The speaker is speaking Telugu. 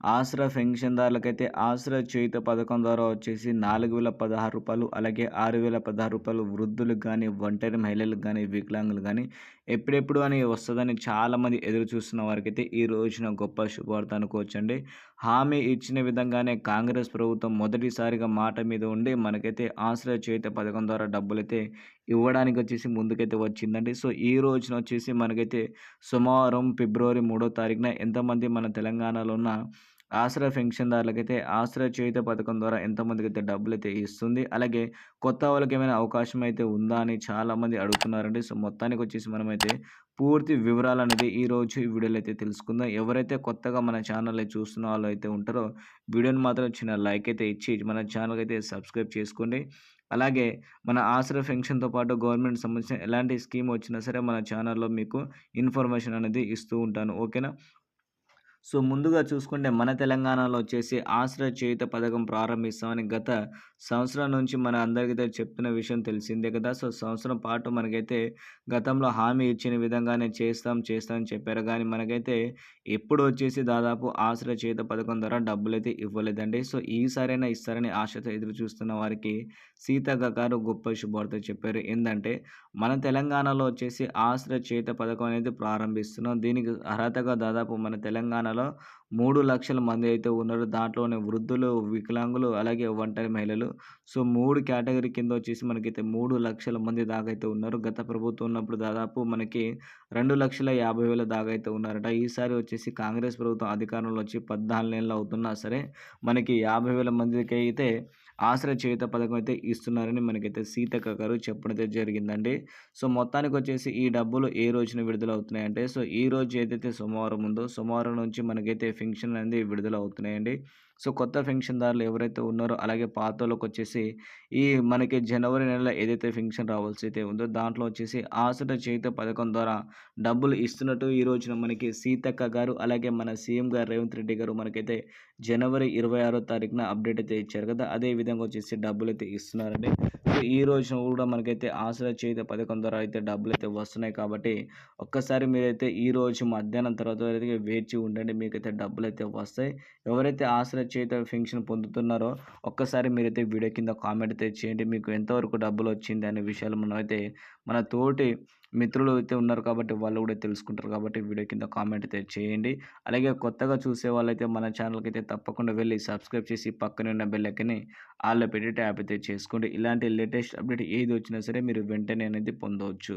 ఆశ్ర పెన్షన్దారులకైతే ఆసరా చేయుత పథకం ద్వారా వచ్చేసి నాలుగు వేల పదహారు రూపాయలు అలాగే ఆరు వేల పదహారు రూపాయలు వృద్ధులకు కానీ ఒంటరి మహిళలకు కానీ వికలాంగులు కానీ ఎప్పుడెప్పుడు అని వస్తుందని చాలామంది ఎదురు చూస్తున్న వారికైతే ఈ రోజున గొప్ప శుభవార్త అనుకోవచ్చండి. హామీ ఇచ్చిన విధంగానే కాంగ్రెస్ ప్రభుత్వం మొదటిసారిగా మాట మీద ఉండి మనకైతే ఆశ్రయ చేయుత పథకం ద్వారా డబ్బులైతే ఇవ్వడానికి వచ్చేసి ముందుకైతే వచ్చిందండి. సో ఈ రోజున వచ్చేసి మనకైతే సోమవారం ఫిబ్రవరి మూడో తారీఖున ఎంతమంది మన తెలంగాణలో ఉన్న ఆశ్రయ పెన్షన్దారులకైతే ఆసరా చేయుత పథకం ద్వారా ఎంతమందికి అయితే డబ్బులు అయితే ఇస్తుంది. అలాగే కొత్త వాళ్ళకి ఏమైనా అవకాశం అయితే ఉందా అని చాలామంది అడుగుతున్నారండి. సో మొత్తానికి వచ్చేసి మనమైతే పూర్తి వివరాలు అనేది ఈరోజు ఈ వీడియోలో అయితే తెలుసుకుందాం. ఎవరైతే కొత్తగా మన ఛానల్ చూస్తున్న వాళ్ళు అయితే ఉంటారో వీడియోని మాత్రం చిన్న లైక్ అయితే ఇచ్చి మన ఛానల్కి అయితే సబ్స్క్రైబ్ చేసుకోండి. అలాగే మన ఆసరా పెన్షన్తో పాటు గవర్నమెంట్ సంబంధించిన ఎలాంటి స్కీమ్ వచ్చినా సరే మన ఛానల్లో మీకు ఇన్ఫర్మేషన్ అనేది ఇస్తూ ఉంటాను. ఓకేనా? సో ముందుగా చూసుకుంటే మన తెలంగాణలో వచ్చేసి ఆశ్రయ చేయుత పథకం ప్రారంభిస్తామని గత సంవత్సరం నుంచి మన అందరికైతే చెప్తున్న విషయం తెలిసిందే కదా! సో సంవత్సరం పాటు మనకైతే గతంలో హామీ ఇచ్చిన విధంగానే చేస్తాం చేస్తామని చెప్పారు. కానీ మనకైతే ఎప్పుడు వచ్చేసి దాదాపు ఆశ్రయ చేయుత పథకం ద్వారా డబ్బులు అయితే ఇవ్వలేదండి. సో ఈసారైనా ఇస్తారని ఆశతో ఎదురు చూస్తున్న వారికి సీతక్క గారు గొప్ప శుభార్త చెప్పారు. ఏంటంటే మన తెలంగాణలో వచ్చేసి ఆశ్రయ చేయుత పథకం అనేది ప్రారంభిస్తున్నాం. దీనికి అర్హతగా దాదాపు మన తెలంగాణ తెలంగాణలో మూడు లక్షల మంది అయితే ఉన్నారు. దాంట్లోనే వృద్ధులు వికలాంగులు అలాగే ఒంటరి మహిళలు. సో మూడు కేటగిరీ కింద వచ్చేసి మనకైతే మూడు లక్షల మంది దాకా అయితే ఉన్నారు. గత ప్రభుత్వం ఉన్నప్పుడు దాదాపు మనకి రెండు లక్షల యాభై వేల దాకా అయితే ఉన్నారట. ఈసారి వచ్చేసి కాంగ్రెస్ ప్రభుత్వం అధికారంలో వచ్చి పద్నాలుగు నెలలు అవుతున్నా సరే మనకి యాభై వేల మందికి అయితే ఆశ్రయ చేయుత పథకం అయితే ఇస్తున్నారని మనకైతే సీతక్క గారు చెప్పడం అయితే జరిగిందండి. సో మొత్తానికి వచ్చేసి ఈ డబ్బులు ఏ రోజున విడుదల అవుతున్నాయంటే సో ఈ రోజు ఏదైతే సోమవారం ఉందో సోమవారం నుంచి మనకైతే ఫంక్షన్లు అనేది విడుదల అవుతున్నాయండి సో కొత్త పెన్షన్దారులు ఎవరైతే ఉన్నారో అలాగే పాతలోకి వచ్చేసి ఈ మనకి జనవరి నెలలో ఏదైతే పెన్షన్ రావాల్సి అయితే ఉందో దాంట్లో వచ్చేసి ఆసట చేత పథకం ద్వారా డబ్బులు ఇస్తున్నట్టు ఈ రోజున మనకి సీతక్క గారు అలాగే మన సీఎం గారు రేవంత్ రెడ్డి గారు మనకైతే జనవరి ఇరవై ఆరో తారీఖున అప్డేట్ అయితే ఇచ్చారు కదా అదే విధంగా వచ్చేసి డబ్బులు అయితే ఇస్తున్నారండి. సో ఈ రోజున కూడా మనకైతే ఆసరా చేత పథకం ద్వారా అయితే డబ్బులు అయితే వస్తున్నాయి కాబట్టి ఒక్కసారి మీరైతే ఈ రోజు మధ్యాహ్నం తర్వాత అయితే వేచి ఉండండి మీకైతే డబ్బులు అయితే వస్తాయి. ఎవరైతే ఆసరా చేత పెన్షన్ పొందుతున్నారో ఒక్కసారి మీరైతే వీడియో కింద కామెంట్ అయితే చేయండి. మీకు ఎంతవరకు డబ్బులు వచ్చింది అనే విషయాలు మనం అయితే మన తోటి మిత్రులు అయితే ఉన్నారు కాబట్టి వాళ్ళు కూడా తెలుసుకుంటారు కాబట్టి వీడియో కింద కామెంట్ అయితే చేయండి. అలాగే కొత్తగా చూసే వాళ్ళైతే మన ఛానల్కి అయితే తప్పకుండా వెళ్ళి సబ్స్క్రైబ్ చేసి పక్కనే ఉన్న బెల్లెక్కని ఆల్లో పెట్టి ట్యాప్ అయితే చేసుకోండి. ఇలాంటి లేటెస్ట్ అప్డేట్ ఏది వచ్చినా సరే మీరు వెంటనే అనేది పొందవచ్చు.